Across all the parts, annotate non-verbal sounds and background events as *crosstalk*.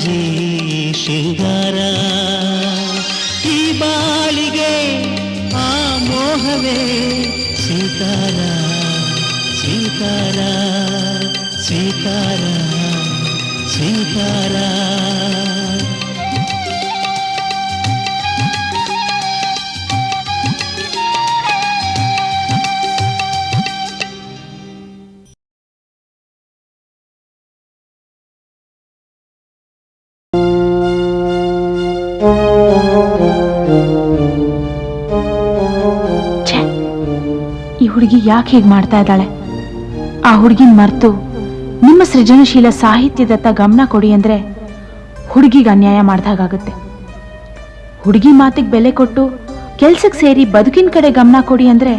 ಕಾರಂಜಿ ಶೃಂಗಾರ ಈ ಬಾಳಿಗೆ ಆ ಮೋಹವೇ ಸ್ವೀಕಾರ ಸ್ವೀಕಾರ ಸ್ವೀಕಾರ ಸ್ವೀಕಾರ ಹುಡುಗಿ ಯಾಕೆ ಹೀಗೆ ಮಾಡ್ತಾ ಇದ್ದಾಳೆ? ಆ ಹುಡುಗಿನ ಮರ್ತು ನಿಮ್ಮ ಸೃಜನಶೀಲ ಸಾಹಿತ್ಯದತ್ತ ಗಮನ ಕೊಡಿ ಅಂದ್ರೆ ಹುಡುಗಿಗೆ ಅನ್ಯಾಯ ಮಾಡ್ದಾಗುತ್ತೆ ಹುಡುಗಿ ಮಾತಿಗೆ ಬೆಲೆ ಕೊಟ್ಟು ಕೆಲ್ಸಕ್ಕೆ ಸೇರಿ ಬದುಕಿನ ಕಡೆ ಗಮನ ಕೊಡಿ ಅಂದ್ರೆ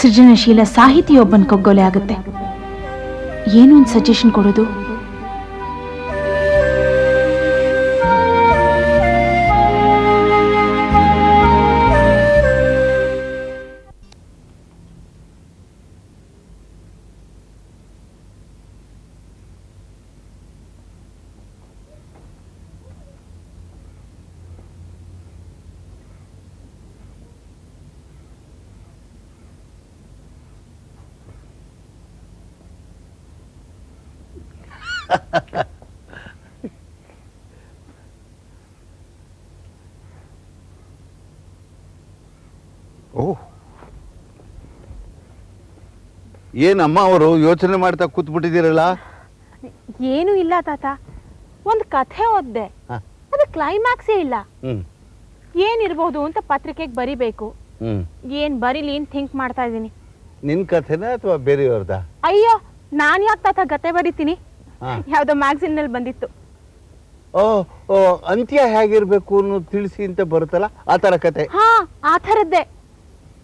ಸೃಜನಶೀಲ ಸಾಹಿತಿಯೊಬ್ಬನ ಕೊಗ್ಗೊಲೆ ಆಗುತ್ತೆ. ಏನು ಒಂದು ಸಜೆಷನ್ ಕೊಡೋದು? *laughs* ಓಹ್. ಏನಮ್ಮ ಅವರು ಯೋಚನೆ ಮಾಡ್ತಾ ಕೂತ್ಬಿಟ್ಟಿದ್ದೀರಲ್ಲ? ಏನು ಇಲ್ಲ ತಾತ. ಒಂದು ಕಥೆ ಓದ್ದೆ. ಹ. ಅದು ಕ್ಲೈಮ್ಯಾಕ್ಸೇ ಇಲ್ಲ. ಹ್ಮ್. ಏನಿರ್ಬೋದು ಅಂತ ಪತ್ರಿಕೆಗೆ ಬರಿಬೇಕು. ಹ್ಮ್. ಏನ್ ಬರೀಲಿ ಅಂತ ಥಿಂಕ್ ಮಾಡ್ತಾ ಇದ್ದೀನಿ. ನಿನ್ ಕಥೆನ ಅಥವಾ ಬೇರೆಯವ್ರದ? ಅಯ್ಯೋ ನಾನ್ ಯಾಕೆ ತಾತ ಕತೆ ಬರಿತೀನಿ. ಯಾವ್ದೋ ಮ್ಯಾಗ್ಝಿನ್ನಲ್ಲಿ ಬಂದಿತ್ತು. ಓ ಓ ಅಂತ್ಯ ಹೇಗಿರ್ಬೇಕು ಅನ್ನೋದು ತಿಳಿಸಿ ಅಂತ ಬರುತ್ತಲ್ಲ? ಆ ತರ ಕತೆ. ಹಾ ಆ ಥರದ್ದೇ.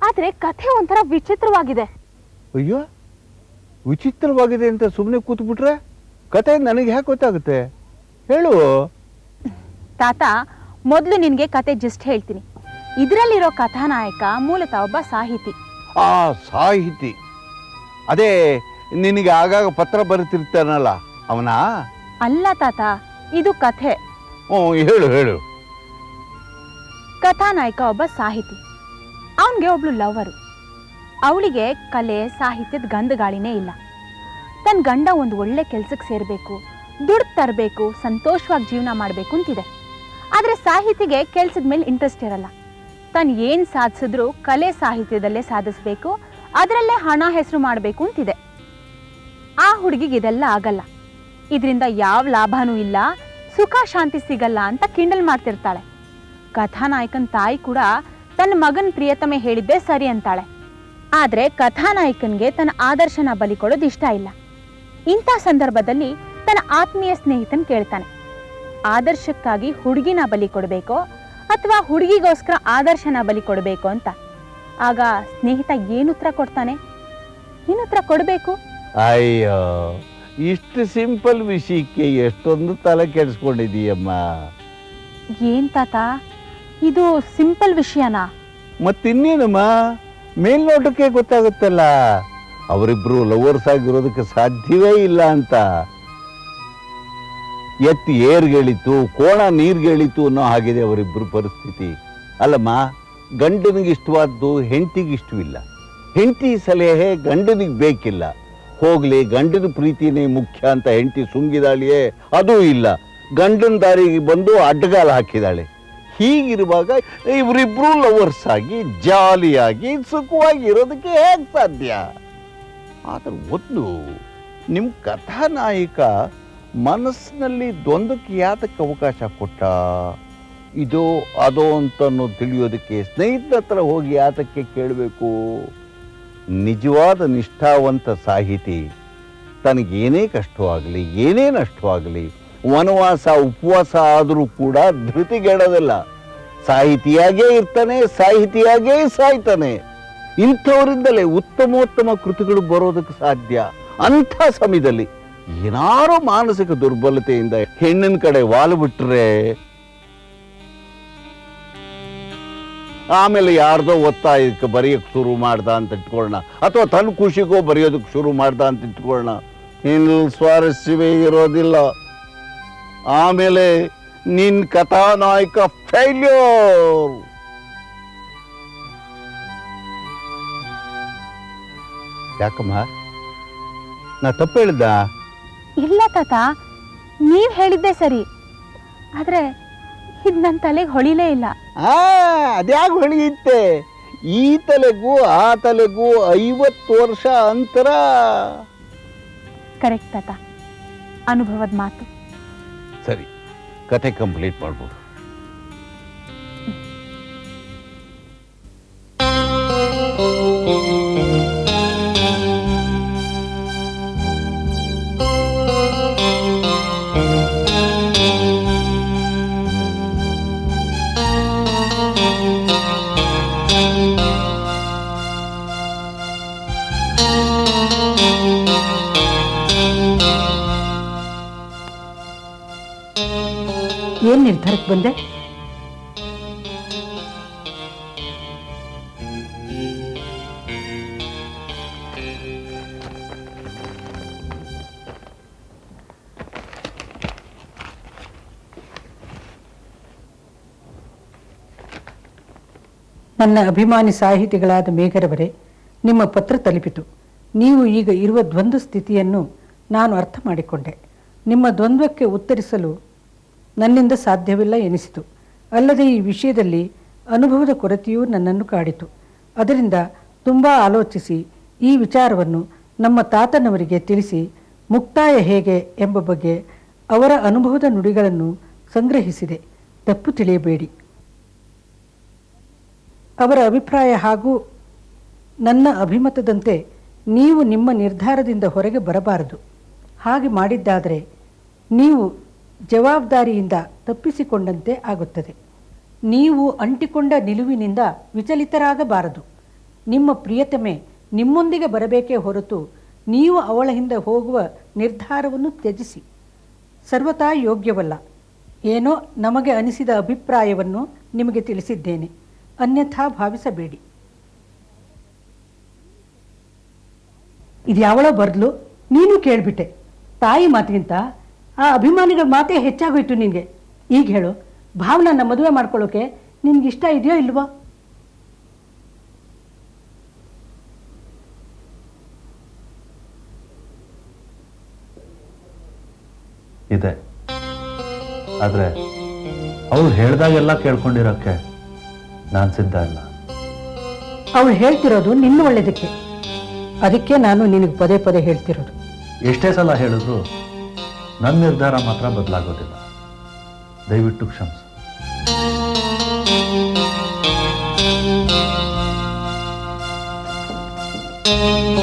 ಆದ್ರೆ ಕಥೆ ಒಂಥರ ವಿಚಿತ್ರವಾಗಿದೆ. ಅಯ್ಯೋ ವಿಚಿತ್ರವಾಗಿದೆ ಅಂತ ಸುಮ್ಮನೆ ಕೂತ್ಬಿಟ್ರೆ ಕತೆ ನನಗೆ ಯಾಕೆ ಗೊತ್ತಾಗುತ್ತೆ? ಹೇಳು. ತಾತ ಮೊದಲು ನಿನ್ಗೆ ಕತೆ ಜಸ್ಟ್ ಹೇಳ್ತೀನಿ. ಇದರಲ್ಲಿರೋ ಕಥಾನಾಯಕ ಮೂಲತಃ ಒಬ್ಬ ಸಾಹಿತಿ. ಆ ಸಾಹಿತಿ. ಅದೇ ನಿನಗೆ ಆಗಾಗ ಪತ್ರ ಬರುತ್ತಿರ್ತಾನಲ್ಲ ಅವನಾ? ಅಲ್ಲ ತಾತ ಇದು ಕಥೆ. ಓ ಹೇಳು ಹೇಳು. ಕಥಾನಾಯಕ ಒಬ್ಬ ಸಾಹಿತಿ. ಅವನಿಗೆ ಒಬ್ಳು ಲವರು. ಅವಳಿಗೆ ಕಲೆ ಸಾಹಿತ್ಯದ ಗಂಧಗಾಳಿನೇ ಇಲ್ಲ. ತನ್ನ ಗಂಡ ಒಂದು ಒಳ್ಳೆ ಕೆಲ್ಸಕ್ಕೆ ಸೇರಬೇಕು ದುಡ್ಡು ತರಬೇಕು ಸಂತೋಷವಾಗಿ ಜೀವನ ಮಾಡಬೇಕು ಅಂತಿದೆ ಆದರೆ ಸಾಹಿತಿಗೆ ಕೆಲ್ಸದ ಮೇಲೆ ಇಂಟ್ರೆಸ್ಟ್ ಇರಲ್ಲ. ತಾನು ಏನು ಸಾಧಿಸಿದ್ರು ಕಲೆ ಸಾಹಿತ್ಯದಲ್ಲೇ ಸಾಧಿಸ್ಬೇಕು ಅದರಲ್ಲೇ ಹಣ ಹೆಸರು ಮಾಡಬೇಕು ಅಂತಿದೆ ಆ ಹುಡುಗಿಗೆ ಇದೆಲ್ಲ ಆಗಲ್ಲ. ಇದರಿಂದ ಯಾವ ಲಾಭನೂ ಇಲ್ಲ, ಸುಖ ಶಾಂತಿ ಸಿಗಲ್ಲ ಅಂತ ಕಿಂಡಲ್ ಮಾಡ್ತಿರ್ತಾಳೆ. ಕಥಾನಾಯಕನ ತಾಯಿ ಕೂಡ ತನ್ನ ಮಗನ್ ಪ್ರಿಯತಮೆ ಹೇಳಿದ್ದೆ ಸರಿ ಅಂತಾಳೆ. ಆದ್ರೆ ಕಥಾನಾಯಕನ್ಗೆ ತನ್ನ ಆದರ್ಶನ ಬಲಿ ಕೊಡೋದು ಇಷ್ಟ ಇಲ್ಲ. ಇಂಥ ಸಂದರ್ಭದಲ್ಲಿ ತನ್ನ ಆತ್ಮೀಯ ಸ್ನೇಹಿತನ್ ಕೇಳ್ತಾನೆ. ಆದರ್ಶಕ್ಕಾಗಿ ಹುಡುಗಿನ ಬಲಿ ಕೊಡಬೇಕೋ ಅಥವಾ ಹುಡುಗಿಗೋಸ್ಕರ ಆದರ್ಶನ ಬಲಿ ಕೊಡಬೇಕು ಅಂತ. ಆಗ ಸ್ನೇಹಿತ ಏನು ಉತ್ತರ ಕೊಡ್ತಾನೆ? ಏನು ಉತ್ತರ ಕೊಡಬೇಕು? ಅಯ್ಯೋ. ಇಷ್ಟು ಸಿಂಪಲ್ ವಿಷಯಕ್ಕೆ ಎಷ್ಟೊಂದು ತಲೆ ಕೆಡಿಸ್ಕೊಂಡಿದೀಯಮ್ಮ ಏನ್ ತಾತ? ಇದು ಸಿಂಪಲ್ ವಿಷಯನಾ? ಮತ್ತಿನ್ನೇನಮ್ಮ? ಮೇಲ್ನೋಟಕ್ಕೆ ಗೊತ್ತಾಗುತ್ತಲ್ಲ. ಅವರಿಬ್ರು ಲವರ್ಸ್ ಆಗಿರೋದಕ್ಕೆ ಸಾಧ್ಯವೇ ಇಲ್ಲ ಅಂತ. ಎತ್ತಿ ಏರ್ಗೆಳಿತು ಕೋಣ ನೀರ್ಗೆಳಿತು ಅನ್ನೋ ಹಾಗಿದೆ ಅವರಿಬ್ರು ಪರಿಸ್ಥಿತಿ. ಅಲ್ಲಮ್ಮ ಗಂಡನಿಗೆ ಇಷ್ಟವಾದ್ದು ಹೆಂಡತಿಗೆ ಇಷ್ಟವಿಲ್ಲ ಹೆಂಡತಿ ಸಲಹೆ ಗಂಡನಿಗೆ ಬೇಕಿಲ್ಲ. ಹೋಗ್ಲಿ, ಗಂಡನ ಪ್ರೀತಿನೇ ಮುಖ್ಯ ಅಂತ ಹೆಂಡತಿ ಸುಂಗಿದಾಳಿಯೇ, ಅದೂ ಇಲ್ಲ. ಗಂಡನ ದಾರಿಗೆ ಬಂದು ಅಡ್ಡಗಾಲ ಹಾಕಿದಾಳೆ. ಹೀಗಿರುವಾಗ ಇವರಿಬ್ರು ಲವರ್ಸ್ ಆಗಿ, ಜಾಲಿಯಾಗಿ, ಸುಖವಾಗಿ ಇರೋದಕ್ಕೆ ಹೇಗೆ ಸಾಧ್ಯ? ಆದ್ರೆ ಒಂದು ನಿಮ್ಮ ಕಥಾನಾಯಕ ಮನಸ್ಸಿನಲ್ಲಿ ದ್ವಂದ್ವಕ್ಕೆ ಯಾತಕ್ಕೆ ಅವಕಾಶ ಕೊಟ್ಟ? ಇದು, ಅದೋ ಅಂತ ತಿಳಿಯೋದಕ್ಕೆ ಸ್ನೇಹಿತರ ಹತ್ರ ಹೋಗಿ ಯಾತಕ್ಕೆ ಕೇಳಬೇಕು. ನಿಜವಾದ ನಿಷ್ಠಾವಂತ ಸಾಹಿತಿ. ತನಗೇನೇ ಕಷ್ಟವಾಗಲಿ, ಏನೇ ನಷ್ಟವಾಗಲಿ, ವನವಾಸ, ಉಪವಾಸ ಆದರೂ ಕೂಡ ಧೃತಿಗೆಡೋದಿಲ್ಲ. ಸಾಹಿತಿಯಾಗೇ ಇರ್ತಾನೆ, ಸಾಹಿತಿಯಾಗೇ ಸಾಯ್ತಾನೆ. ಇಂಥವರಿಂದಲೇ ಉತ್ತಮೋತ್ತಮ ಕೃತಿಗಳು ಬರೋದಕ್ಕೆ ಸಾಧ್ಯ. ಅಂಥ ಸಮಯದಲ್ಲಿ ಏನಾರೋ ಮಾನಸಿಕ ದುರ್ಬಲತೆಯಿಂದ ಹೆಣ್ಣಿನ ಕಡೆ ವಾಲು ಬಿಟ್ರೆ ಆಮೇಲೆ ಯಾರ್ದೋ ಒತ್ತಾಯಕ್ಕೆ ಬರೆಯೋಕ್ಕೆ ಶುರು ಮಾಡ್ದ ಅಂತ ಇಟ್ಕೊಳ್ಳೋಣ ಅಥವಾ ತನ್ನ ಖುಷಿಗೋ ಬರೆಯೋದಕ್ಕೆ ಶುರು ಮಾಡ್ದ ಅಂತ ಇಟ್ಕೊಳ್ಳೋಣ ಇನ್ನು ಸ್ವಾರಸ್ಯವೇ ಇರೋದಿಲ್ಲ. ಆಮೇಲೆ ನಿನ್ ಕಥಾನಾಯಕ ಫೇಲ್ಯೂರ್ ಯಾಕಮ್ಮ? ನಾ ತಪ್ಪು ಹೇಳಿದ್ದ? ಇಲ್ಲ ತಾತ, ನೀವ್ ಹೇಳಿದ್ದೆ ಸರಿ. ಆದ್ರೆ ಇದು ನನ್ನ ತಲೆಗೆ ಹೊಳಿಲೇ ಇಲ್ಲ. ಆ ಅದ್ಯಾಗ ಹೊಳಿಯುತ್ತೆ ಈ ತಲೆಗೂ ಆ ತಲೆಗೂ ಐವತ್ತು ವರ್ಷ ಅಂತರ. ಕರೆಕ್ಟ್ ತಾತ. ಅನುಭವದ ಮಾತು. ಸರಿ ಕತೆ ಕಂಪ್ಲೀಟ್ ಮಾಡ್ಬೋದು. ಬಂದೆ? ನನ್ನ ಅಭಿಮಾನಿ ಸಾಹಿತಿಗಳಾದ ಮೇಘರವರೇ, ನಿಮ್ಮ ಪತ್ರ ತಲುಪಿತು. ನೀವು ಈಗ ಇರುವ ದ್ವಂದ್ವ ಸ್ಥಿತಿಯನ್ನು ನಾನು ಅರ್ಥ ಮಾಡಿಕೊಂಡೆ. ನಿಮ್ಮ ದ್ವಂದ್ವಕ್ಕೆ ಉತ್ತರಿಸಲು ನನ್ನಿಂದ ಸಾಧ್ಯವಿಲ್ಲ ಎನಿಸಿತು. ಅಲ್ಲದೆ ಈ ವಿಷಯದಲ್ಲಿ ಅನುಭವದ ಕೊರತೆಯೂ ನನ್ನನ್ನು ಕಾಡಿತು. ಅದರಿಂದ ತುಂಬ ಆಲೋಚಿಸಿ ಈ ವಿಚಾರವನ್ನು ನಮ್ಮ ತಾತನವರಿಗೆ ತಿಳಿಸಿ ಮುಕ್ತಾಯ ಹೇಗೆ ಎಂಬ ಬಗ್ಗೆ ಅವರ ಅನುಭವದ ನುಡಿಗಳನ್ನು ಸಂಗ್ರಹಿಸಿದೆ. ತಪ್ಪು ತಿಳಿಯಬೇಡಿ. ಅವರ ಅಭಿಪ್ರಾಯ ಹಾಗೂ ನನ್ನ ಅಭಿಮತದಂತೆ ನೀವು ನಿಮ್ಮ ನಿರ್ಧಾರದಿಂದ ಹೊರಗೆ ಬರಬಾರದು. ಹಾಗೆ ಮಾಡಿದ್ದಾದರೆ ನೀವು ಜವಾಬ್ದಾರಿಯಿಂದ ತಪ್ಪಿಸಿಕೊಂಡಂತೆ ಆಗುತ್ತದೆ. ನೀವು ಅಂಟಿಕೊಂಡ ನಿಲುವಿನಿಂದ ವಿಚಲಿತರಾಗಬಾರದು. ನಿಮ್ಮ ಪ್ರಿಯತಮೆ ನಿಮ್ಮೊಂದಿಗೆ ಬರಬೇಕೇ ಹೊರತು ನೀವು ಅವಳ ಹಿಂದೆ ಹೋಗುವ ನಿರ್ಧಾರವನ್ನು ತ್ಯಜಿಸಿ. ಸರ್ವತಾ ಯೋಗ್ಯವಲ್ಲ. ಏನೋ ನಮಗೆ ಅನಿಸಿದ ಅಭಿಪ್ರಾಯವನ್ನು ನಿಮಗೆ ತಿಳಿಸಿದ್ದೇನೆ. ಅನ್ಯಥಾ ಭಾವಿಸಬೇಡಿ. ಇದ್ಯಾವಳೋ ಬರಲು? ನೀನು ಕೇಳಿಬಿಟ್ಟೆ. ತಾಯಿ ಮಾತಿಗಿಂತ ಆ ಅಭಿಮಾನಿಗಳ ಮಾತೇ ಹೆಚ್ಚಾಗೋಯ್ತು ನಿನಗೆ. ಈಗ ಹೇಳು ಭಾವನನ್ನ ಮದುವೆ ಮಾಡ್ಕೊಳ್ಳೋಕೆ ನಿನ್ಗೆ ಇಷ್ಟ ಇದೆಯೋ ಇಲ್ವೋ? ಇದೆ. ಆದರೆ ಅವ್ರು ಹೇಳ್ದಾಗೆಲ್ಲ ಕೇಳ್ಕೊಂಡಿರೋಕೆ ನಾನು ಸಿದ್ಧ ಇಲ್ಲ ಅವಳು ಹೇಳ್ತಿರೋದು ನಿನ್ನ ಒಳ್ಳೇದಕ್ಕೆ. ಅದಕ್ಕೆ ನಾನು ನಿನಗೆ ಪದೇ ಪದೇ ಹೇಳ್ತಿರೋದು. ಎಷ್ಟೇ ಸಲ ಹೇಳಿದ್ರು ನನ್ನ ನಿರ್ಧಾರ ಮಾತ್ರ ಬದಲಾಗೋದಿಲ್ಲ. ದಯವಿಟ್ಟು ಕ್ಷಮಿಸು. ಒಳಗೆ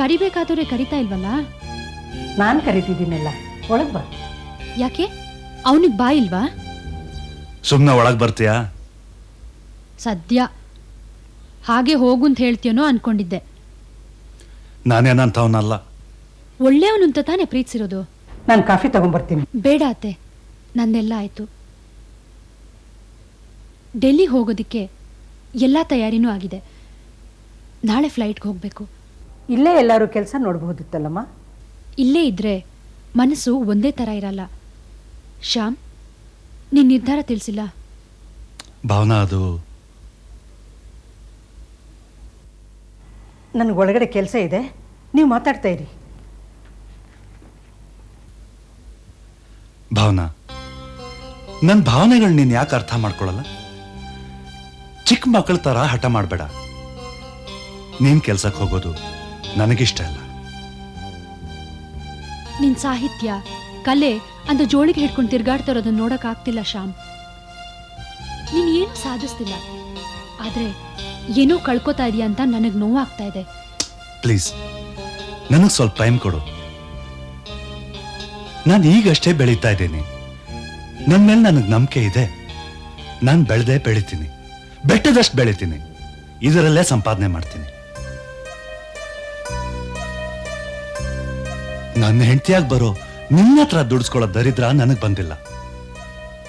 ಕರಿಬೇಕಾದ್ರೆ ಕರಿತಾ ಇಲ್ವಲ್ಲ? ನಾನು ಕರಿತಿದ್ದೀನಲ್ಲ ಒಳಗ್ ಬಾ. ಯಾಕೆ? ಅವನಿಗೆ ಬಾ ಇಲ್ವಾ? ಸುಮ್ಮನೆ ಒಳಗೆ ಬರ್ತೀಯಾ? ಸದ್ಯ. ಹಾಗೆ ಹೋಗು ಅಂತ ಹೇಳ್ತೀಯನೋ ಅನ್ಕೊಂಡಿದ್ದೆ. ನಾನೇನಂತವನಲ್ಲ ಒಳ್ಳೆಯವನು ಅಂತ ತಾನೇ ಪ್ರೀತಿಸಿರೋದು? ನಾನು ಕಾಫಿ ತಗೊಂಡ್ಬರ್ತೀನಿ ಬೇಡ ಅತ್ತೆ ನಂದೆಲ್ಲ ಆಯ್ತು. ಡೆಲ್ಲಿಗೆ ಹೋಗೋದಕ್ಕೆ ಎಲ್ಲ ತಯಾರಿನೂ ಆಗಿದೆ. ನಾಳೆ ಫ್ಲೈಟ್ಗೆ ಹೋಗಬೇಕು. ಇಲ್ಲೇ ಎಲ್ಲರೂ ಕೆಲಸ ನೋಡಬಹುದಿತ್ತಲ್ಲಮ್ಮ? ಇಲ್ಲೇ ಇದ್ರೆ ಮನಸ್ಸು ಒಂದೇ ಥರ ಇರಲ್ಲ. ಶ್ಯಾಮ್ ನಿನ್ನ ನಿರ್ಧಾರ ತಿಳಿಸಿಲ್ಲ? ಭಾವನಾ ಅದು ನನಗೆ ಒಳಗಡೆ ಕೆಲಸ ಇದೆ. ನೀವು ಮಾತಾಡ್ತಾ ಇರಿ. ಭಾವನಾ ನನ್ನ ಭಾವನೆಗಳು ನೀನು ಯಾಕೆ ಅರ್ಥ ಮಾಡ್ಕೊಳ್ಳಲ್ಲ ಚಿಕ್ಕ ಮಕ್ಕಳ ಥರ ಹಠ ಮಾಡಬೇಡ. ನೀನ್ ಕೆಲ್ಸಕ್ಕೆ ಹೋಗೋದು ನನಗಿಷ್ಟ ಇಲ್ಲ ನಿನ್ ಸಾಹಿತ್ಯ ಕಲೆ ಅಂತ ಜೋಳಿಗೆ ಹಿಡ್ಕೊಂಡು ತಿರ್ಗಾಡ್ತಾ ಇರೋದನ್ನ ನೋಡಕ್ ಆಗ್ತಿಲ್ಲ ಶ್ಯಾಮ್. ನೀನ್ ಏನು ಸಾಧಿಸ್ತಿಲ್ಲ. ಆದ್ರೆ ಏನೋ ಕಳ್ಕೊತಾ ಇದೀಯ ಅಂತ ನನಗ್ ನೋವಾಗ್ತಾ ಇದೆ. ಪ್ಲೀಸ್ ನನಗೆ ಸ್ವಲ್ಪ ಟೈಮ್ ಕೊಡು. ನಾನು ಈಗಷ್ಟೇ ಬೆಳೀತಾ ಇದ್ದೀನಿ. ನನ್ನ ಮೇಲೆ ನನಗೆ ನಂಬಿಕೆ ಇದೆ. ನಾನು ಬೆಳೆದೇ ಬೆಳಿತೀನಿ. ಬೆಟ್ಟದಷ್ಟು ಬೆಳಿತೀನಿ. ಇದರಲ್ಲೇ ಸಂಪಾದನೆ ಮಾಡ್ತೀನಿ. ನನ್ನ ಹೆಂಡತಿಯಾಗಿ ಬರೋ ನಿನ್ನ ಹತ್ರ ದುಡಿಸ್ಕೊಳ್ಳೋ ದರಿದ್ರ ನನಗೆ ಬಂದಿಲ್ಲ.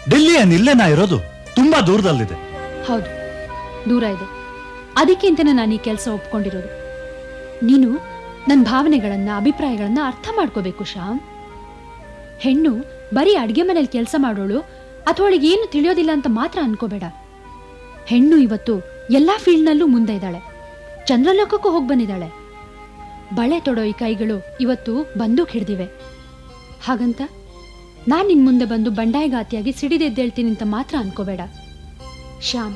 ಡೆಲ್ಲಿ ಇಲ್ಲೇ ನಾ ಇರೋದು ತುಂಬಾ ದೂರದಲ್ಲಿದೆ. ಹೌದು, ದೂರ ಇದೆ. ಅದಕ್ಕೆ ನಾನು ಈ ಕೆಲಸ ಒಪ್ಕೊಂಡಿರೋದು. ನೀನು ನನ್ನ ಭಾವನೆಗಳನ್ನ, ಅಭಿಪ್ರಾಯಗಳನ್ನ ಅರ್ಥ ಮಾಡ್ಕೋಬೇಕು, ಶ್ಯಾಮ್. ಹೆಣ್ಣು ಬರೀ ಅಡ್ಗೆ ಮನೇಲಿ ಕೆಲಸ ಮಾಡೋಳು, ಅಥವಾ ಅವಳಿಗೆ ಏನು ತಿಳಿಯೋದಿಲ್ಲ ಅಂತ ಮಾತ್ರ ಅನ್ಕೋಬೇಡ. ಹೆಣ್ಣು ಇವತ್ತು ಎಲ್ಲಾ ಫೀಲ್ಡ್ನಲ್ಲೂ ಮುಂದೆ ಇದ್ದಾಳೆ. ಚಂದ್ರಲೋಕಕ್ಕೂ ಹೋಗಿ ಬಂದಿದ್ದಾಳೆ. ಬಳೆ ತೊಡೋ ಈ ಕೈಗಳು ಇವತ್ತು ಬಂದೂಕ್ ಹಿಡ್ದಿವೆ. ಹಾಗಂತ ನಾನ್ ನಿನ್ನ ಮುಂದೆ ಬಂದು ಬಂಡಾಯಗಾತಿಯಾಗಿ ಸಿಡಿದೆದ್ದೇಳ್ತೀನಿ ಅಂತ ಮಾತ್ರ ಅನ್ಕೋಬೇಡ. ಶ್ಯಾಮ್,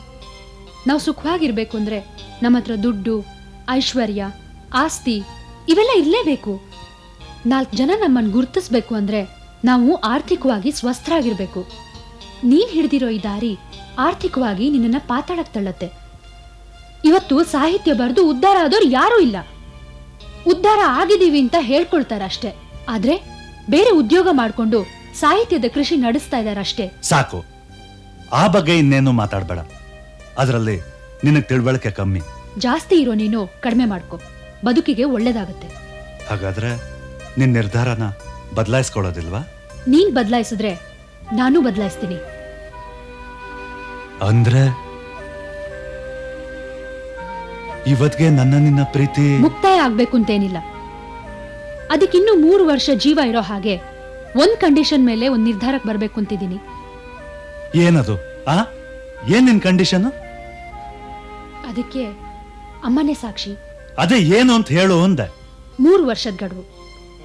ನಾವು ಸುಖವಾಗಿರ್ಬೇಕು ಅಂದ್ರೆ ನಮ್ಮ ಹತ್ರ ದುಡ್ಡು, ಐಶ್ವರ್ಯ, ಆಸ್ತಿ ಇವೆಲ್ಲ ಇರಲೇಬೇಕು. ನಾಲ್ಕು ಜನ ನಮ್ಮನ್ನು ಗುರುತಿಸ್ಬೇಕು ಅಂದ್ರೆ ನಾವು ಆರ್ಥಿಕವಾಗಿ ಸ್ವಸ್ಥರಾಗಿರ್ಬೇಕು. ನೀನ್ ಹಿಡ್ದಿರೋ ಈ ದಾರಿ ಆರ್ಥಿಕವಾಗಿ ನಿನ್ನನ್ನು ಪಾತಾಳಕ್ ತಳ್ಳತ್ತೆ. ಇವತ್ತು ಸಾಹಿತ್ಯ ಬರೆದು ಉದ್ಧಾರ ಆದವ್ರು ಯಾರೂ ಇಲ್ಲ. ಉದ್ಧಾರ ಆಗಿದೀವಿ ಅಂತ ಹೇಳ್ಕೊಳ್ತಾರೆ ಅಷ್ಟೇ ಆದ್ರೆ ಬೇರೆ ಉದ್ಯೋಗ ಮಾಡ್ಕೊಂಡು ಸಾಹಿತ್ಯದ ಕೃಷಿ ನಡೆಸ್ತಾ ಇದ್ದಾರೆ ಅಷ್ಟೇ ಸಾಕು. ಆ ಬಗ್ಗೆ ಇನ್ನೇನು ಮಾತಾಡಬೇಡ. ಅದರಲ್ಲಿ ನಿನಗೆ ತಿಳುವಳಿಕೆ ಕಮ್ಮಿ. ಜಾಸ್ತಿ ಇರೋ ನೀನು ಕಡಿಮೆ ಮಾಡ್ಕೊ. ಬದುಕಿಗೆ ಒಳ್ಳೇದಾಗತ್ತೆ. ಹಾಗಾದ್ರೆ ನಿನ್ನ ನಿರ್ಧಾರನ ಬದಲಾಯಿಸ್ಕೊಳ್ಳೋದಿಲ್ವಾ? ನೀನ್ ಬದಲಾಯಿಸಿದ್ರೆ ನಾನು ಬದಲಾಯಿಸ್ತೀನಿ. ಅಂದ್ರೆ? ಇವತ್ಗೆ ನನ್ನ ನಿನ್ನ ಪ್ರೀತಿ ಮುಕ್ತಾಯ ಆಗ್ಬೇಕು ಅಂತೇನಿಲ್ಲ ಅದಕ್ಕಿನ್ನೂ ಮೂರು ವರ್ಷ ಜೀವ ಇರೋ ಹಾಗೆ ಒಂದ್ ಕಂಡೀಷನ್ ಮೇಲೆ ಒಂದ್ ನಿರ್ಧಾರಕ್ಕೆ ಬರ್ಬೇಕು ಅಂತಿದ್ದೀನಿ ಏನದು? ಆ? ಏನ್ ನಿನ್ ಕಂಡೀಷನ್ ಅದಕ್ಕೆ ಅಮ್ಮನೇ ಸಾಕ್ಷಿ. ಅದೇ ಏನು ಅಂತ ಹೇಳು ಅಂದೆ. ಮೂರು ವರ್ಷದ ಗಡುವು.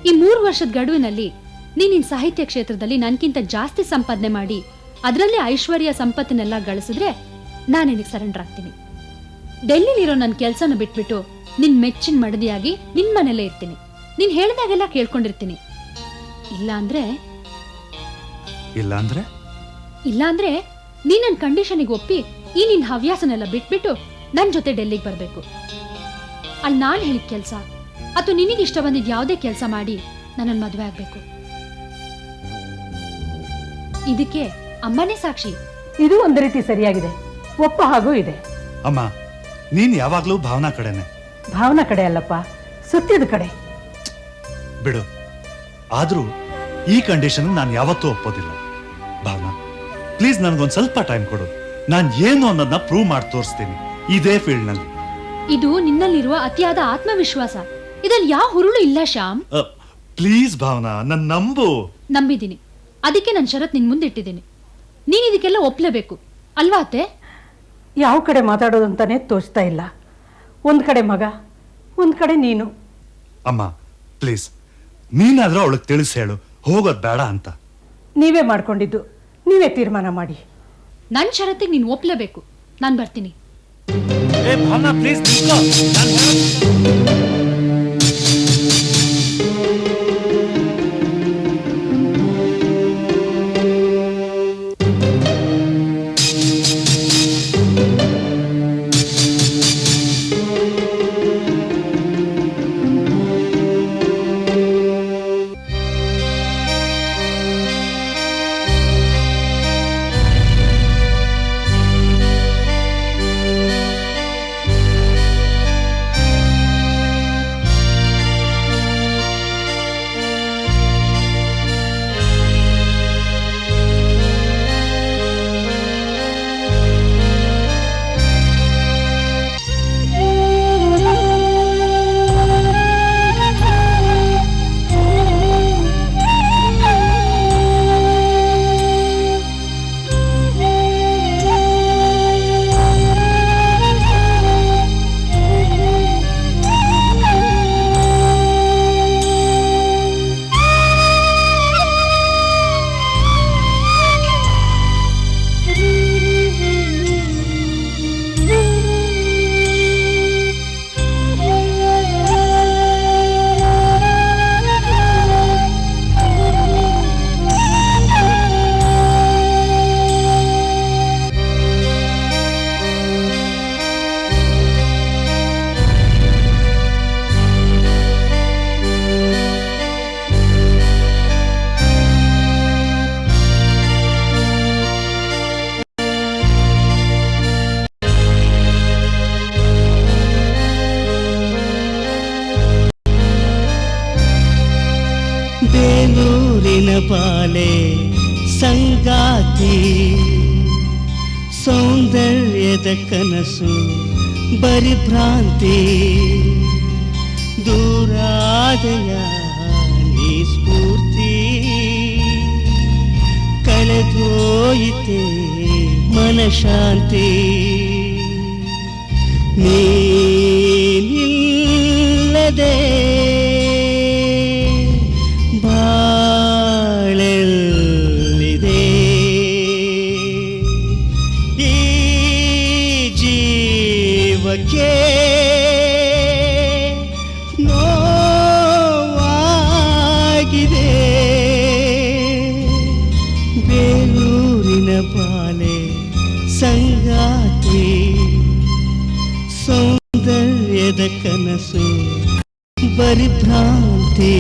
ಈ ಮೂರು ವರ್ಷದ ಗಡುವಿನಲ್ಲಿ ನೀನ್ ನಿನ್ ಸಾಹಿತ್ಯ ಕ್ಷೇತ್ರದಲ್ಲಿ ನನ್ಕಿಂತ ಜಾಸ್ತಿ ಸಂಪಾದನೆ ಮಾಡಿ ಅದರಲ್ಲಿ ಐಶ್ವರ್ಯ ಸಂಪತ್ತನ್ನೆಲ್ಲ ಗಳಿಸಿದ್ರೆ ನಾನು ನಿನಗೆ ಸರೆಂಡರ್ ಆಗ್ತೀನಿ ಡೆಲ್ಲಿಲಿರೋ ನನ್ನ ಕೆಲಸನ ಬಿಟ್ಬಿಟ್ಟು ನಿನ್ ಮೆಚ್ಚಿನ ಮಡದಿಯಾಗಿ ನಿನ್ ಮನೇಲೇ ಇರ್ತೀನಿ. ನೀನ್ ಹೇಳ್ದಾಗೆಲ್ಲ ಕೇಳ್ಕೊಂಡಿರ್ತೀನಿ. ಇಲ್ಲ ಅಂದ್ರೆ ಇಲ್ಲಾಂದ್ರೆ ನೀ ಇಲ್ಲ ಅಂದ್ರೆ ನೀನ್ ನನ್ನ ಕಂಡೀಷನಿಗೆ ಒಪ್ಪಿ ಈ ನಿನ್ ಹವ್ಯಾಸನೆಲ್ಲ ಬಿಟ್ಬಿಟ್ಟು ನನ್ ಜೊತೆ ಡೆಲ್ಲಿಗೆ ಬರ್ಬೇಕು. ಅಲ್ಲಿ ನಾನ್ ಹೇಳಿದ ಕೆಲಸ ಅಥವಾ ನಿನಗೆ ಇಷ್ಟ ಬಂದಿದ್ ಯಾವುದೇ ಕೆಲಸ ಮಾಡಿ ನನ್ನ ಮದುವೆ ಆಗ್ಬೇಕು. ಇದಕ್ಕೆ ಅಮ್ಮನೇ ಸಾಕ್ಷಿ. ಇದು ಒಂದು ರೀತಿ ಸರಿಯಾಗಿದೆ. ಒಪ್ಪ ಹಾಗೂ ಇದೆ. ಅಮ್ಮ ನೀನ್ ಯಾವಾಗ್ಲೂ ಭಾವನಾ ಕಡೆನೆ. ಭಾವನಾ ಕಡೆ ಅಲ್ಲಪ್ಪ ಸುತ್ತಿದ ಕಡೆ. ಬಿಡು. ಆದ್ರೂ ಈ ಕಂಡೀಷನ್ ನಾನು ಯಾವತ್ತೂ ಒಪ್ಪೋದಿಲ್ಲ. ಭಾವನಾ ಪ್ಲೀಸ್ ನನ್ಗೊಂದ್ ಸ್ವಲ್ಪ ಟೈಮ್ ಕೊಡು. ನಾನ್ ಏನು ಅನ್ನೋದನ್ನ ಪ್ರೂವ್ ಮಾಡಿ ತೋರಿಸ್ತೀನಿ. ಇದೇ ಫೀಲ್ಡ್ನಲ್ಲಿ. ಇದು ನಿನ್ನಲ್ಲಿರುವ ಅತಿಯಾದ ಆತ್ಮವಿಶ್ವಾಸ. ಇದ್ರಲ್ಲಿ ಯಾವ ಹುರುಳು ಇಲ್ಲ ಶ್ಯಾಮ್. ಪ್ಲೀಸ್ ಭಾವನಾ ನನ್ ನಂಬು. ನಂಬಿದ್ದೀನಿ. ಅದಕ್ಕೆ ನನ್ನ ಷರತ್ ನಿನ್ ಮುಂದಿಟ್ಟಿದ್ದೀನಿ. ನೀನ್ ಇದಕ್ಕೆಲ್ಲ ಒಪ್ಲೇಬೇಕು. ಅಲ್ವಾ ಅತ್ತೆ? ಯಾವ ಕಡೆ ಮಾತಾಡೋದು ಅಂತಾನೆ ತೋಚ್ತಾ ಇಲ್ಲ. ಒಂದು ಕಡೆ ಮಗ ಒಂದು ಕಡೆ ನೀನು. ಅಮ್ಮ ಪ್ಲೀಸ್ ನೀನಾದ್ರೂ ಅವಳಿಗೆ ತಿಳಿಸ್ ಹೇಳು. ಹೋಗೋದ್ ಬೇಡ ಅಂತ. ನೀವೇ ಮಾಡ್ಕೊಂಡಿದ್ದು. ನೀವೇ ತೀರ್ಮಾನ ಮಾಡಿ. ನನ್ನ ಷರತ್ತಿಗೆ ನೀನು ಒಪ್ಲೇಬೇಕು. ನಾನು ಬರ್ತೀನಿ. ಏ ಭಾವನಾ ಪ್ಲೀಸ್ ಕನಸು ಬರಿ ಭ್ರಾಂತಿ ದೂರಾದಯ ನೀ ಸ್ಫೂರ್ತಿ ಕಳೆದೋಯಿತೆ ಮನಶಾಂತಿ ನೀನಿಲ್ಲದೆ ಸೌಂದರ್ಯದ ಕನಸು ಬರಿ ಭ್ರಾಂತಿ